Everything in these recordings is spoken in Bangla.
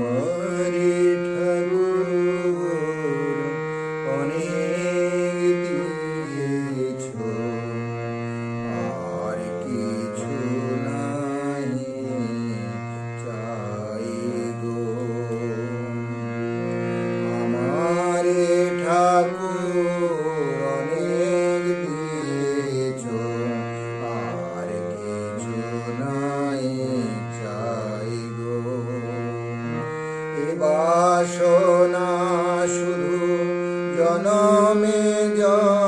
Mama. বাসনা শুধু জনমে জনমে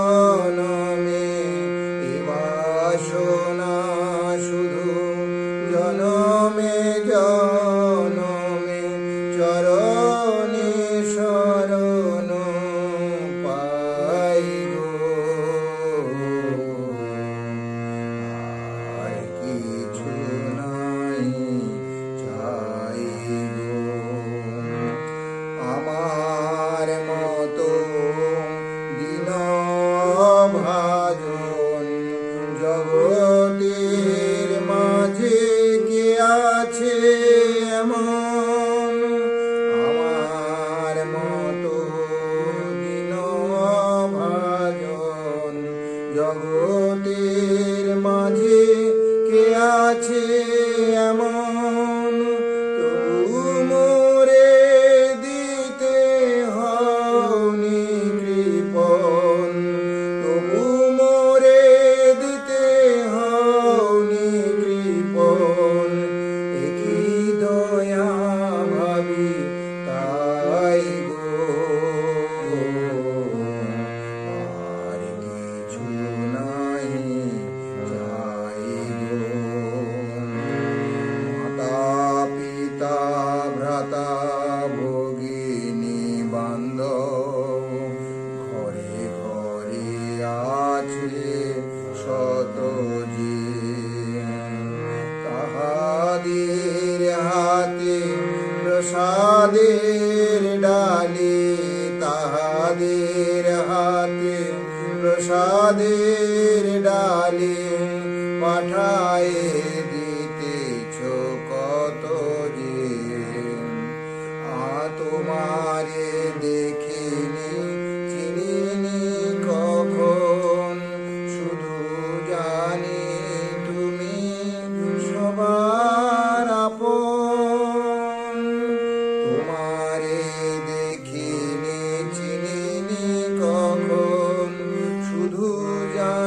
জগতের মাঝে কে আছে? কালে তাহাদের হাতে প্রসাদের ডালে পাঠায় দিতেছ কত যে। আ, তোমারে দেখিনি, চিনিনি কখন? শুধু জানি তুমি সবার আপন। তোমার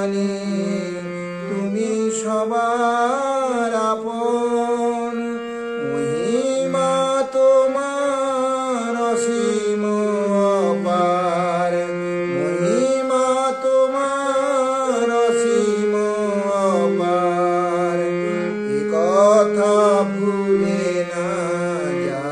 জানি তুমি সবার আপন। মহিমা তোমার অসীম অপার। মহিমা তোমার অসীম অপার। কথা ভুলে না যা